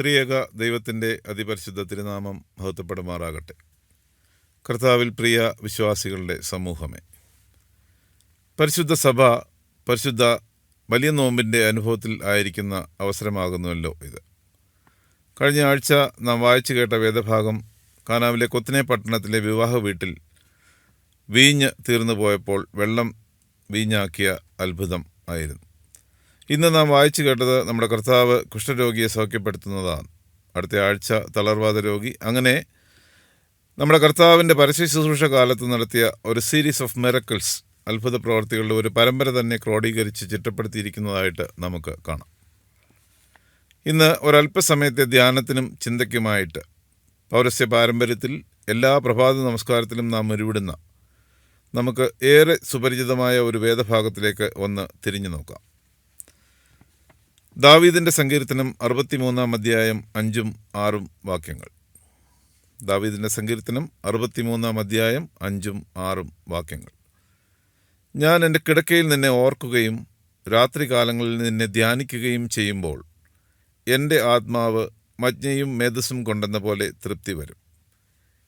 ത്രിയേക ദൈവത്തിന്റെ അതിപരിശുദ്ധ തിരുനാമം മഹത്വപ്പെടുമാറാകട്ടെ. കർത്താവിൽ പ്രിയ വിശ്വാസികളുടെ സമൂഹമേ പരിശുദ്ധ സഭ പരിശുദ്ധ വലിയ നോമ്പിന്റെ അനുഭവത്തിൽ ആയിരിക്കുന്ന അവസരമാകുന്നുവല്ലോ ഇത്. കഴിഞ്ഞ ആഴ്ച നാം വായിച്ചു കേട്ട വേദഭാഗം കാനാവിലെ കൊത്തിനെ പട്ടണത്തിലെ വിവാഹ വീട്ടിൽ വീഞ്ഞ് തീർന്നു പോയപ്പോൾ വെള്ളം വീഞ്ഞാക്കിയ അത്ഭുതം ആയിരുന്നു. ഇന്ന് നാം വായിച്ചു കേട്ടത് നമ്മുടെ കർത്താവ് കുഷ്ഠരോഗിയെ സൗഖ്യപ്പെടുത്തുന്നതാണ്. അടുത്ത ആഴ്ച തളർവാദ രോഗി. അങ്ങനെ നമ്മുടെ കർത്താവിന്റെ പരസ്യ ശുശ്രൂഷ കാലത്ത് നടത്തിയ ഒരു സീരീസ് ഓഫ് മെറക്കിൾസ് അത്ഭുത പ്രവർത്തികളുടെ ഒരു പരമ്പര തന്നെ ക്രോഡീകരിച്ച് ചിട്ടപ്പെടുത്തിയിരിക്കുന്നതായിട്ട് നമുക്ക് കാണാം. ഇന്ന് ഒരല്പസമയത്തെ ധ്യാനത്തിനും ചിന്തയ്ക്കുമായിട്ട് പൗരസ്യ പാരമ്പര്യത്തിൽ എല്ലാ പ്രഭാത നമസ്കാരത്തിലും നാം ഉരുവിടുന്ന നമുക്ക് ഏറെ സുപരിചിതമായ ഒരു വേദഭാഗത്തിലേക്ക് ഒന്ന് തിരിഞ്ഞു നോക്കാം. ദാവീദിന്റെ സങ്കീർത്തനം അറുപത്തിമൂന്നാം അധ്യായം അഞ്ചും ആറും വാക്യങ്ങൾ. ദാവീദിന്റെ സങ്കീർത്തനം അറുപത്തിമൂന്നാം അധ്യായം അഞ്ചും ആറും വാക്യങ്ങൾ. ഞാൻ എന്റെ കിടക്കയിൽ നിന്നെ ഓർക്കുകയും രാത്രികാലങ്ങളിൽ നിന്നെ ധ്യാനിക്കുകയും ചെയ്യുമ്പോൾ എന്റെ ആത്മാവ് മജ്ഞയും മേധസ്സും കൊണ്ടെന്ന പോലെ തൃപ്തി വരും.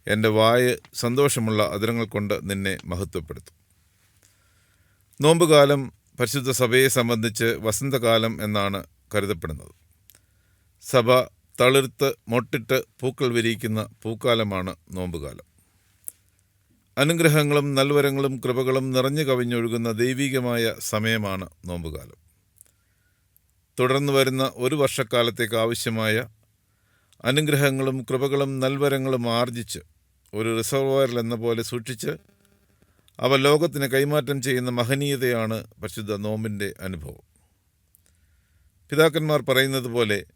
എന്റെ വായ് സന്തോഷമുള്ള അതിരങ്ങൾ കൊണ്ട് നിന്നെ മഹത്വപ്പെടുത്തും. നോമ്പുകാലം പരിശുദ്ധ സഭയെ സംബന്ധിച്ച് വസന്തകാലം എന്നാണ് കരുതപ്പെടുന്നത്. സഭ തളിർത്ത് മൊട്ടിട്ട് പൂക്കൾ വിരിയിക്കുന്ന പൂക്കാലമാണ് നോമ്പുകാലം. അനുഗ്രഹങ്ങളും നൽവരങ്ങളും കൃപകളും നിറഞ്ഞു കവിഞ്ഞൊഴുകുന്ന ദൈവികമായ സമയമാണ് നോമ്പുകാലം. തുടർന്ന് വരുന്ന ഒരു വർഷക്കാലത്തേക്ക് ആവശ്യമായ അനുഗ്രഹങ്ങളും കൃപകളും നൽവരങ്ങളും ആർജിച്ച് ഒരു റിസർവോയറിൽ എന്ന പോലെ സൂക്ഷിച്ച് അവ ലോകത്തിന് കൈമാറ്റം ചെയ്യുന്ന മഹനീയതയാണ് പരിശുദ്ധ നോമ്പിന്റെ അനുഭവം. പിതാക്കന്മാർ പറയുന്നത് പോലെ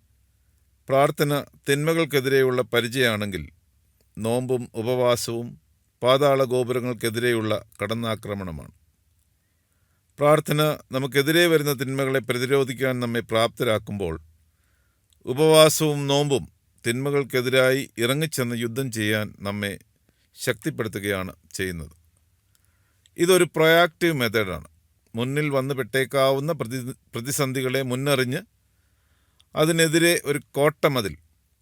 പ്രാർത്ഥന തിന്മകൾക്കെതിരെയുള്ള പരിചയമാണെങ്കിൽ നോമ്പും ഉപവാസവും പാതാള ഗോപുരങ്ങൾക്കെതിരെയുള്ള കടന്നാക്രമണമാണ്. പ്രാർത്ഥന നമുക്കെതിരെ വരുന്ന തിന്മകളെ പ്രതിരോധിക്കാൻ നമ്മെ പ്രാപ്തരാക്കുമ്പോൾ ഉപവാസവും നോമ്പും തിന്മകൾക്കെതിരായി ഇറങ്ങിച്ചെന്ന് യുദ്ധം ചെയ്യാൻ നമ്മെ ശക്തിപ്പെടുത്തുകയാണ് ചെയ്യുന്നത്. ഇതൊരു പ്രൊയാക്റ്റീവ് മെത്തേഡാണ് മുന്നിൽ വന്ന് പെട്ടേക്കാവുന്ന പ്രതി പ്രതിസന്ധികളെ മുന്നറിഞ്ഞ് അതിനെതിരെ ഒരു കോട്ടമതിൽ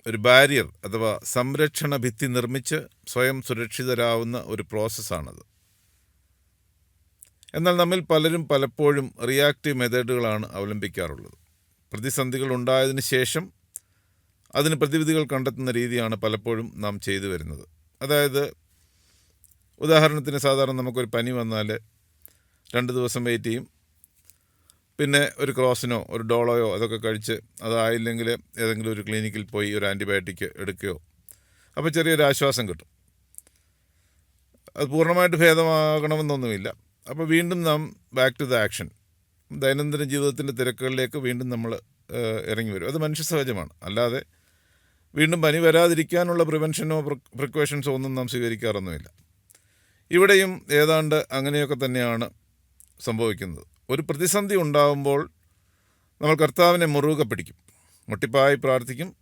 ഒരു ബാരിയർ അഥവാ സംരക്ഷണ ഭിത്തി നിർമ്മിച്ച് സ്വയം സുരക്ഷിതരാവുന്ന ഒരു പ്രോസസ്സാണത് എന്നാൽ നമ്മിൽ പലരും പലപ്പോഴും റിയാക്റ്റീവ് മെത്തേഡുകളാണ് അവലംബിക്കാറുള്ളത്. പ്രതിസന്ധികൾ ഉണ്ടായതിനു ശേഷം അതിന് പ്രതിവിധികൾ കണ്ടെത്തുന്ന രീതിയാണ് പലപ്പോഴും നാം ചെയ്തു വരുന്നത്. അതായത് ഉദാഹരണത്തിന് സാധാരണ നമുക്കൊരു പനി വന്നാൽ രണ്ട് ദിവസം വെയിറ്റ് ചെയ്യും. പിന്നെ ഒരു ക്രോസിനോ ഒരു ഡോളോയോ അതൊക്കെ കഴിച്ച് അതായില്ലെങ്കിൽ ഏതെങ്കിലും ഒരു ക്ലിനിക്കിൽ പോയി ഒരു ആന്റിബയോട്ടിക് എടുക്കുകയോ. അപ്പോൾ ചെറിയൊരു ആശ്വാസം കിട്ടും. അത് പൂർണമായിട്ട് ഭേദമാകണമെന്നൊന്നുമില്ല. അപ്പോൾ വീണ്ടും നാം ബാക്ക് ടു ദ ആക്ഷൻ ദൈനംദിന ജീവിതത്തിന്റെ തിരക്കുകളിലേക്ക് വീണ്ടും നമ്മൾ ഇറങ്ങി വരും. അത് മനുഷ്യ സഹജമാണ്. അല്ലാതെ വീണ്ടും പനി വരാതിരിക്കാനുള്ള പ്രിവെൻഷനോ പ്രിക്കോഷൻസോ ഒന്നും നാം സ്വീകരിക്കാറൊന്നുമില്ല. ഇവിടെയും ഏതാണ്ട് അങ്ങനെയൊക്കെ തന്നെയാണ് സംഭവിക്കുന്നത്. ഒരു പ്രതിസന്ധി ഉണ്ടാകുമ്പോൾ നമ്മൾ കർത്താവിനെ മുറുകെ പിടിക്കും. മുട്ടിപ്പായി പ്രാർത്ഥിക്കും.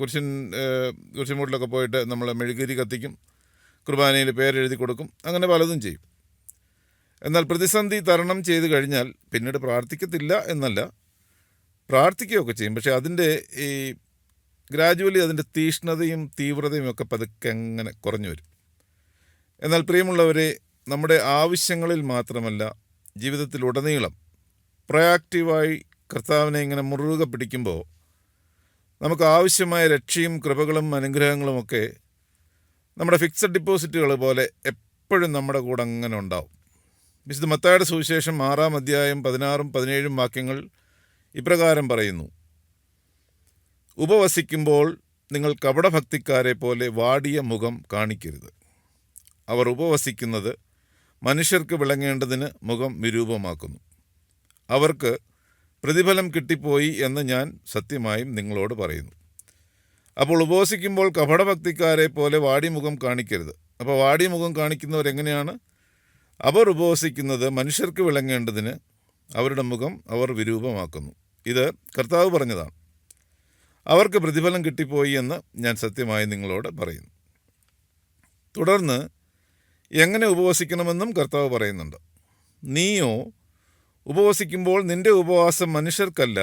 കുരിശൻ കുരിശുമൂട്ടിലൊക്കെ പോയിട്ട് നമ്മൾ മെഴുകുതിരി കത്തിക്കും. കുർബാനയിൽ പേരെഴുതി കൊടുക്കും. അങ്ങനെ പലതും ചെയ്യും. എന്നാൽ പ്രതിസന്ധി തരണം ചെയ്ത് കഴിഞ്ഞാൽ പിന്നീട് പ്രാർത്ഥിക്കത്തില്ല എന്നല്ല പ്രാർത്ഥിക്കുകയൊക്കെ ചെയ്യും. പക്ഷേ അതിന്റെ ഈ ഗ്രാജുവലി അതിന്റെ തീഷ്ണതയും തീവ്രതയും ഒക്കെ പതുക്കെ അങ്ങനെ കുറഞ്ഞു വരും. എന്നാൽ പ്രിയമുള്ളവരെ നമ്മുടെ ആവശ്യങ്ങളിൽ മാത്രമല്ല ജീവിതത്തിലുടനീളം പ്രൊയാക്റ്റീവായി കർത്താവിനെ ഇങ്ങനെ മുറുകെ പിടിക്കുമ്പോൾ നമുക്ക് ആവശ്യമായ രക്ഷയും കൃപകളും അനുഗ്രഹങ്ങളുമൊക്കെ നമ്മുടെ ഫിക്സഡ് ഡിപ്പോസിറ്റുകൾ പോലെ എപ്പോഴും നമ്മുടെ കൂടെ അങ്ങനെ ഉണ്ടാവും. വിശുദ്ധ മത്തായുടെ സുവിശേഷം ആറാം അധ്യായം പതിനാറും പതിനേഴും വാക്യങ്ങൾ ഇപ്രകാരം പറയുന്നു. ഉപവസിക്കുമ്പോൾ നിങ്ങൾ കപടഭക്തിക്കാരെ പോലെ വാടിയ മുഖം കാണിക്കരുത്. അവർ ഉപവസിക്കുന്നത് മനുഷ്യർക്ക് വിളങ്ങേണ്ടതിന് മുഖം വിരൂപമാക്കുന്നു. അവർക്ക് പ്രതിഫലം കിട്ടിപ്പോയി എന്ന് ഞാൻ സത്യമായും നിങ്ങളോട് പറയുന്നു. അപ്പോൾ ഉപവസിക്കുമ്പോൾ കപടഭക്തിക്കാരെ പോലെ വാടിമുഖം കാണിക്കരുത്. അപ്പോൾ വാടിമുഖം കാണിക്കുന്നവരെങ്ങനെയാണ് അവർ ഉപവസിക്കുന്നത് മനുഷ്യർക്ക് വിളങ്ങേണ്ടതിന് അവരുടെ മുഖം അവർ വിരൂപമാക്കുന്നു. ഇത് കർത്താവ് പറഞ്ഞതാണ്. അവർക്ക് പ്രതിഫലം കിട്ടിപ്പോയി എന്ന് ഞാൻ സത്യമായി നിങ്ങളോട് പറയുന്നു. തുടർന്ന് എങ്ങനെ ഉപവസിക്കണമെന്നും കർത്താവ് പറയുന്നുണ്ട്. നീയോ ഉപവസിക്കുമ്പോൾ നിന്റെ ഉപവാസം മനുഷ്യർക്കല്ല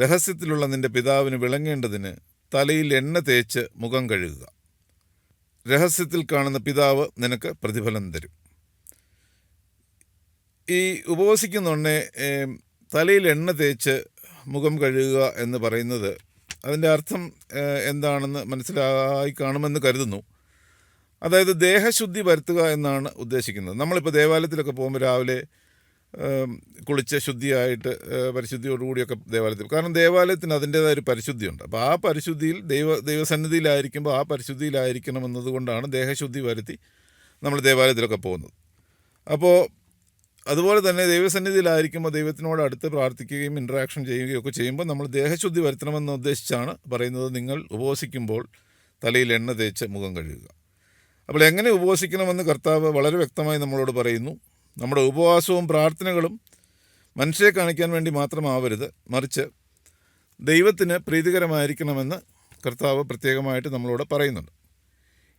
രഹസ്യത്തിലുള്ള നിന്റെ പിതാവിന് വിളങ്ങേണ്ടതിന് തലയിൽ എണ്ണ തേച്ച് മുഖം കഴുകുക. രഹസ്യത്തിൽ കാണുന്ന പിതാവ് നിനക്ക് പ്രതിഫലം തരും. ഈ ഉപവസിക്കുന്നുണ്ണെ തലയിൽ എണ്ണ തേച്ച് മുഖം കഴുകുക എന്ന് പറയുന്നത് അതിന്റെ അർത്ഥം എന്താണെന്ന് മനസ്സിലായി കാണുമെന്ന് കരുതുന്നു. അതായത് ദേഹശുദ്ധി വരുത്തുക എന്നാണ് ഉദ്ദേശിക്കുന്നത്. നമ്മളിപ്പോൾ ദേവാലയത്തിലൊക്കെ പോകുമ്പോൾ രാവിലെ കുളിച്ച് ശുദ്ധിയായിട്ട് പരിശുദ്ധിയോടുകൂടിയൊക്കെ ദേവാലയത്തിൽ കാരണം ദേവാലയത്തിന് അതിന്റേതായ ഒരു പരിശുദ്ധിയുണ്ട്. അപ്പോൾ ആ പരിശുദ്ധിയിൽ ദൈവ ദൈവസന്നിധിയിലായിരിക്കുമ്പോൾ ആ പരിശുദ്ധിയിലായിരിക്കണം എന്നതുകൊണ്ടാണ് ദേഹശുദ്ധി വരുത്തി നമ്മൾ ദേവാലയത്തിലൊക്കെ പോകുന്നത്. അപ്പോൾ അതുപോലെ തന്നെ ദൈവസന്നിധിയിലായിരിക്കുമ്പോൾ ദൈവത്തിനോട് അടുത്ത് പ്രാർത്ഥിക്കുകയും ഇൻട്രാക്ഷൻ ചെയ്യുകയും ഒക്കെ ചെയ്യുമ്പോൾ നമ്മൾ ദേഹശുദ്ധി വരുത്തണമെന്ന് ഉദ്ദേശിച്ചാണ് പറയുന്നത്. നിങ്ങൾ ഉപവസിക്കുമ്പോൾ തലയിൽ എണ്ണ തേച്ച് മുഖം കഴുകുക. അപ്പോൾ എങ്ങനെ ഉപവസിക്കണമെന്ന് കർത്താവ് വളരെ വ്യക്തമായി നമ്മളോട് പറയുന്നു. നമ്മുടെ ഉപവാസവും പ്രാർത്ഥനകളും മനുഷ്യരെ കാണിക്കാൻ വേണ്ടി മാത്രമാവരുത്. മറിച്ച് ദൈവത്തിന് പ്രീതികരമായിരിക്കണമെന്ന് കർത്താവ് പ്രത്യേകമായിട്ട് നമ്മളോട് പറയുന്നുണ്ട്.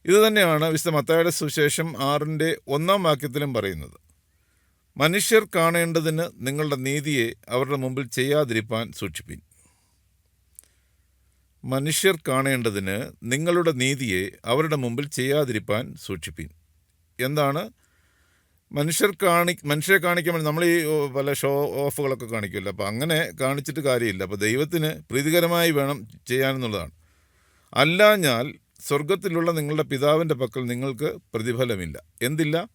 ഇതുതന്നെയാണ് വിശുദ്ധ മത്തായുടെ സുശേഷം ആറിന്റെ ഒന്നാം വാക്യത്തിലും പറയുന്നത്. മനുഷ്യർ കാണേണ്ടതിന് നിങ്ങളുടെ നീതിയെ അവരുടെ മുമ്പിൽ ചെയ്യാതിരിപ്പാൻ സൂക്ഷിപ്പിൻ. മനുഷ്യർ കാണേണ്ടതിന് നിങ്ങളുടെ നീതിയെ അവരുടെ മുമ്പിൽ ചെയ്യാതിരിപ്പാൻ സൂക്ഷിപ്പിൻ. എന്താണ്? മനുഷ്യർ കാണി മനുഷ്യരെ കാണിക്കാൻ നമ്മൾ ഈ പല ഷോ ഓഫുകളൊക്കെ കാണിക്കുമല്ലോ. അപ്പോൾ അങ്ങനെ കാണിച്ചിട്ട് കാര്യമില്ല. അപ്പോൾ ദൈവത്തിന് പ്രീതികരമായി വേണം ചെയ്യാനെന്നുള്ളതാണ്. അല്ലാഞ്ഞാൽ സ്വർഗത്തിലുള്ള നിങ്ങളുടെ പിതാവിന്റെ പക്കൽ നിങ്ങൾക്ക് പ്രതിഫലമില്ല. എന്തില്ല?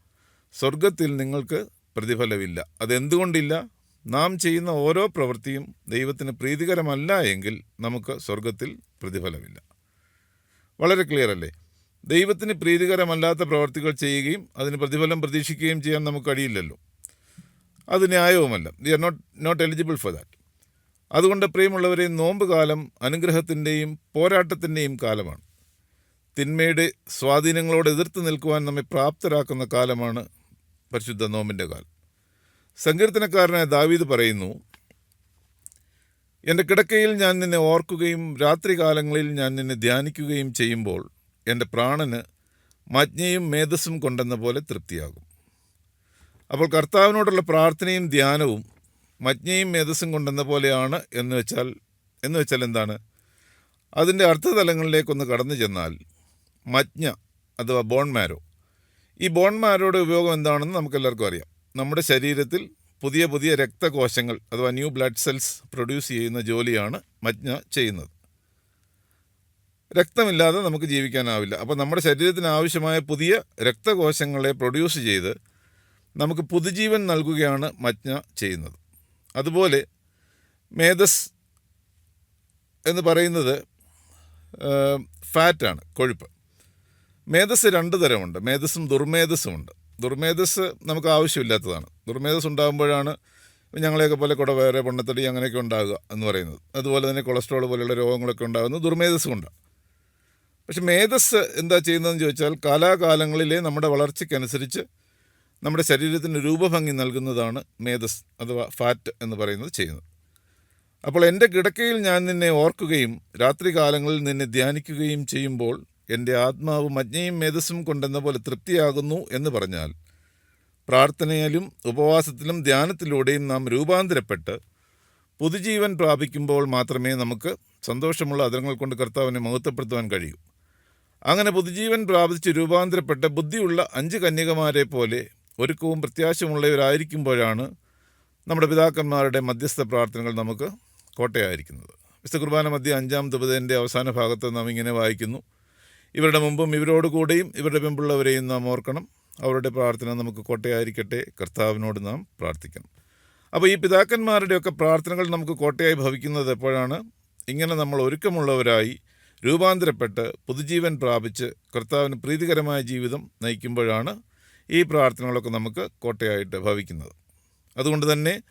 സ്വർഗത്തിൽ നിങ്ങൾക്ക് പ്രതിഫലമില്ല. അതെന്തുകൊണ്ടില്ല? നാം ചെയ്യുന്ന ഓരോ പ്രവൃത്തിയും ദൈവത്തിന് പ്രീതികരമല്ല എങ്കിൽ നമുക്ക് സ്വർഗത്തിൽ പ്രതിഫലമില്ല. വളരെ ക്ലിയർ അല്ലേ? ദൈവത്തിന് പ്രീതികരമല്ലാത്ത പ്രവർത്തികൾ ചെയ്യുകയും അതിന് പ്രതിഫലം പ്രതീക്ഷിക്കുകയും ചെയ്യാൻ നമുക്ക് കഴിയില്ലല്ലോ. അത് ന്യായവുമല്ല. We are not not eligible for that അതുകൊണ്ട് പ്രിയമുള്ളവരെ നോമ്പ് കാലം അനുഗ്രഹത്തിന്റെയും പോരാട്ടത്തിന്റെയും കാലമാണ്. തിന്മയുടെ സ്വാധീനങ്ങളോട് എതിർത്ത് നിൽക്കുവാൻ നമ്മെ പ്രാപ്തരാക്കുന്ന കാലമാണ് പരിശുദ്ധ നോമ്പിന്റെ കാലം. സങ്കീർത്തനക്കാരനായ ദാവീദ് പറയുന്നു എന്റെ കിടക്കയിൽ ഞാൻ നിന്നെ ഓർക്കുകയും രാത്രികാലങ്ങളിൽ ഞാൻ നിന്നെ ധ്യാനിക്കുകയും ചെയ്യുമ്പോൾ എന്റെ പ്രാണന് മജ്ഞയും മേധസ്സും കൊണ്ടെന്ന പോലെ തൃപ്തിയാകും. അപ്പോൾ കർത്താവിനോടുള്ള പ്രാർത്ഥനയും ധ്യാനവും മജ്ഞയും മേധസ്സും കൊണ്ടെന്ന പോലെയാണ് എന്ന് വെച്ചാൽ എന്ന് വെച്ചാൽ എന്താണ്? അതിന്റെ അർത്ഥതലങ്ങളിലേക്കൊന്ന് കടന്നു ചെന്നാൽ മജ്ഞ അഥവാ ബോൺ മാരോ ഈ ബോൺ മാരോയുടെ ഉപയോഗം എന്താണെന്ന് നമുക്കെല്ലാവർക്കും അറിയാം. നമ്മുടെ ശരീരത്തിൽ പുതിയ പുതിയ രക്തകോശങ്ങൾ അഥവാ ന്യൂ ബ്ലഡ് സെൽസ് പ്രൊഡ്യൂസ് ചെയ്യുന്ന ജോലിയാണ് മജ്ഞ ചെയ്യുന്നത്. രക്തമില്ലാതെ നമുക്ക് ജീവിക്കാനാവില്ല. അപ്പോൾ നമ്മുടെ ശരീരത്തിന് ആവശ്യമായ പുതിയ രക്തകോശങ്ങളെ പ്രൊഡ്യൂസ് ചെയ്ത് നമുക്ക് പുതുജീവൻ നൽകുകയാണ് മജ്ഞ ചെയ്യുന്നത്. അതുപോലെ മേധസ് എന്ന് പറയുന്നത് ഫാറ്റാണ് കൊഴുപ്പ്. മേധസ് രണ്ട് തരമുണ്ട്. മേധസ്സും ദുർമേധസ്സും ഉണ്ട് ദുർമേധസ് നമുക്ക് ആവശ്യമില്ലാത്തതാണ്. ദുർമേധസ് ഉണ്ടാകുമ്പോഴാണ് ഞങ്ങളെയൊക്കെ പോലെ കുടവേറെ പൊണ്ണത്തടി അങ്ങനെയൊക്കെ ഉണ്ടാകുക എന്ന് പറയുന്നത്. അതുപോലെ തന്നെ കൊളസ്ട്രോൾ പോലെയുള്ള രോഗങ്ങളൊക്കെ ഉണ്ടാകുന്നത് ദുർമേധസ് കൊണ്ടാണ്. പക്ഷെ മേധസ് എന്താ ചെയ്യുന്നതെന്ന് ചോദിച്ചാൽ കാലാകാലങ്ങളിലെ നമ്മുടെ വളർച്ചയ്ക്കനുസരിച്ച് നമ്മുടെ ശരീരത്തിന് രൂപഭംഗി നൽകുന്നതാണ് മേധസ് അഥവാ ഫാറ്റ് എന്ന് പറയുന്നത് ചെയ്യുന്നത്. അപ്പോൾ എന്റെ കിടക്കയിൽ ഞാൻ നിന്നെ ഓർക്കുകയും രാത്രികാലങ്ങളിൽ നിന്നെ ധ്യാനിക്കുകയും ചെയ്യുമ്പോൾ എന്റെ ആത്മാവ് മജ്ഞയും മേധസ്സും കൊണ്ടെന്ന പോലെ തൃപ്തിയാകുന്നു എന്ന് പറഞ്ഞാൽ പ്രാർത്ഥനയിലും ഉപവാസത്തിലും ധ്യാനത്തിലൂടെയും നാം രൂപാന്തരപ്പെട്ട് പുതുജീവൻ പ്രാപിക്കുമ്പോൾ മാത്രമേ നമുക്ക് സന്തോഷമുള്ള അതിരങ്ങൾ കൊണ്ട് കർത്താവിനെ മഹത്വപ്പെടുത്തുവാൻ കഴിയൂ. അങ്ങനെ പുതുജീവൻ പ്രാപിച്ച് രൂപാന്തരപ്പെട്ട ബുദ്ധിയുള്ള അഞ്ച് കന്യകമാരെ പോലെ ഒരുക്കവും പ്രത്യാശമുള്ളവരായിരിക്കുമ്പോഴാണ് നമ്മുടെ പിതാക്കന്മാരുടെ മധ്യസ്ഥ പ്രാർത്ഥനകൾ നമുക്ക് കോട്ടയായിരിക്കുന്നത്. വിശുദ്ധ കുർബാന മധ്യ അഞ്ചാം ദുപതേന്റെ അവസാന ഭാഗത്ത് നാം ഇങ്ങനെ വായിക്കുന്നു. ഇവരുടെ മുമ്പും ഇവരോട് കൂടെയും ഇവരുടെ പിമ്പുള്ളവരെയും നാം ഓർക്കണം. അവരുടെ പ്രാർത്ഥന നമുക്ക് കോട്ടയായിരിക്കട്ടെ. കർത്താവിനോട് നാം പ്രാർത്ഥിക്കണം. അപ്പോൾ ഈ പിതാക്കന്മാരുടെയൊക്കെ പ്രാർത്ഥനകൾ നമുക്ക് കോട്ടയായി ഭവിക്കുന്നത് എപ്പോഴാണ്? ഇങ്ങനെ നമ്മൾ ഒരുക്കമുള്ളവരായി രൂപാന്തരപ്പെട്ട് പുതുജീവൻ പ്രാപിച്ച് കർത്താവിന് പ്രീതികരമായ ജീവിതം നയിക്കുമ്പോഴാണ് ഈ പ്രാർത്ഥനകളൊക്കെ നമുക്ക് കോട്ടയായിട്ട് ഭവിക്കുന്നത്. അതുകൊണ്ട് തന്നെ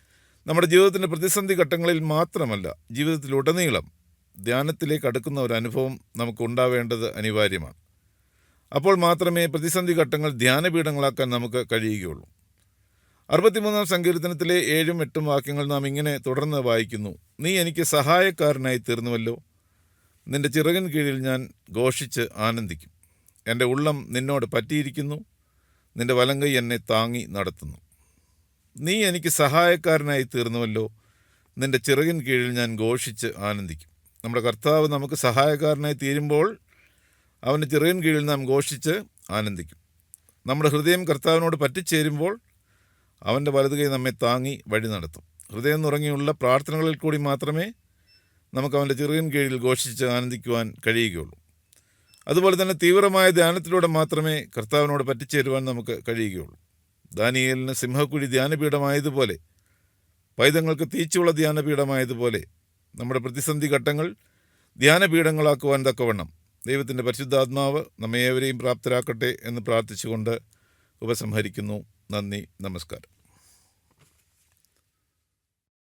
നമ്മുടെ ജീവിതത്തിന്റെ പ്രതിസന്ധി ഘട്ടങ്ങളിൽ മാത്രമല്ല ജീവിതത്തിലുടനീളം ധ്യാനത്തിലേക്ക് അടുക്കുന്ന ഒരു അനുഭവം നമുക്ക് ഉണ്ടാവേണ്ടത് അനിവാര്യമാണ്. അപ്പോൾ മാത്രമേ പ്രതിസന്ധി ഘട്ടങ്ങൾ ധ്യാനപീഠങ്ങളാക്കാൻ നമുക്ക് കഴിയുകയുള്ളൂ. അറുപത്തിമൂന്നാം സങ്കീർത്തനത്തിലെ ഏഴും എട്ടും വാക്യങ്ങൾ നാം ഇങ്ങനെ തുടർന്ന് വായിക്കുന്നു. നീ എനിക്ക് സഹായക്കാരനായി തീർന്നുവല്ലോ. നിന്റെ ചിറകിൻ കീഴിൽ ഞാൻ ഘോഷിച്ച് ആനന്ദിക്കും. എന്റെ ഉള്ളം നിന്നോട് പറ്റിയിരിക്കുന്നു. നിന്റെ വലങ്കൈ എന്നെ താങ്ങി നടത്തുന്നു. നീ എനിക്ക് സഹായക്കാരനായി തീർന്നുവല്ലോ. നിന്റെ ചിറകിൻ കീഴിൽ ഞാൻ ഘോഷിച്ച് ആനന്ദിക്കും. നമ്മുടെ കർത്താവ് നമുക്ക് സഹായക്കാരനായി തീരുമ്പോൾ അവന് ചെറിയൻ കീഴിൽ നാം ഘോഷിച്ച് ആനന്ദിക്കും. നമ്മുടെ ഹൃദയം കർത്താവിനോട് പറ്റിച്ചേരുമ്പോൾ അവന്റെ വലതുകൈ നമ്മെ താങ്ങി വഴി നടത്തും. ഹൃദയം നുറങ്ങിയുള്ള പ്രാർത്ഥനകളിൽ കൂടി മാത്രമേ നമുക്ക് അവന്റെ ചെറിയൻ കീഴിൽ ഘോഷിച്ച് ആനന്ദിക്കുവാൻ കഴിയുകയുള്ളൂ. അതുപോലെ തന്നെ തീവ്രമായ ധ്യാനത്തിലൂടെ മാത്രമേ കർത്താവിനോട് പറ്റിച്ചേരുവാൻ നമുക്ക് കഴിയുകയുള്ളൂ. ദാനിയേലിന് സിംഹക്കുഴി ധ്യാനപീഠമായതുപോലെ പൈതങ്ങൾക്ക് തീച്ചുള്ള ധ്യാനപീഠമായതുപോലെ നമ്മുടെ പ്രതിസന്ധി ഘട്ടങ്ങൾ ധ്യാനപീഠങ്ങളാക്കുവാൻ തക്കവണ്ണം ദൈവത്തിന്റെ പരിശുദ്ധാത്മാവ് നമ്മേവരെയും പ്രാപ്തരാക്കട്ടെ എന്ന് പ്രാർത്ഥിച്ചുകൊണ്ട് ഉപസംഹരിക്കുന്നു. നന്ദി. നമസ്കാരം.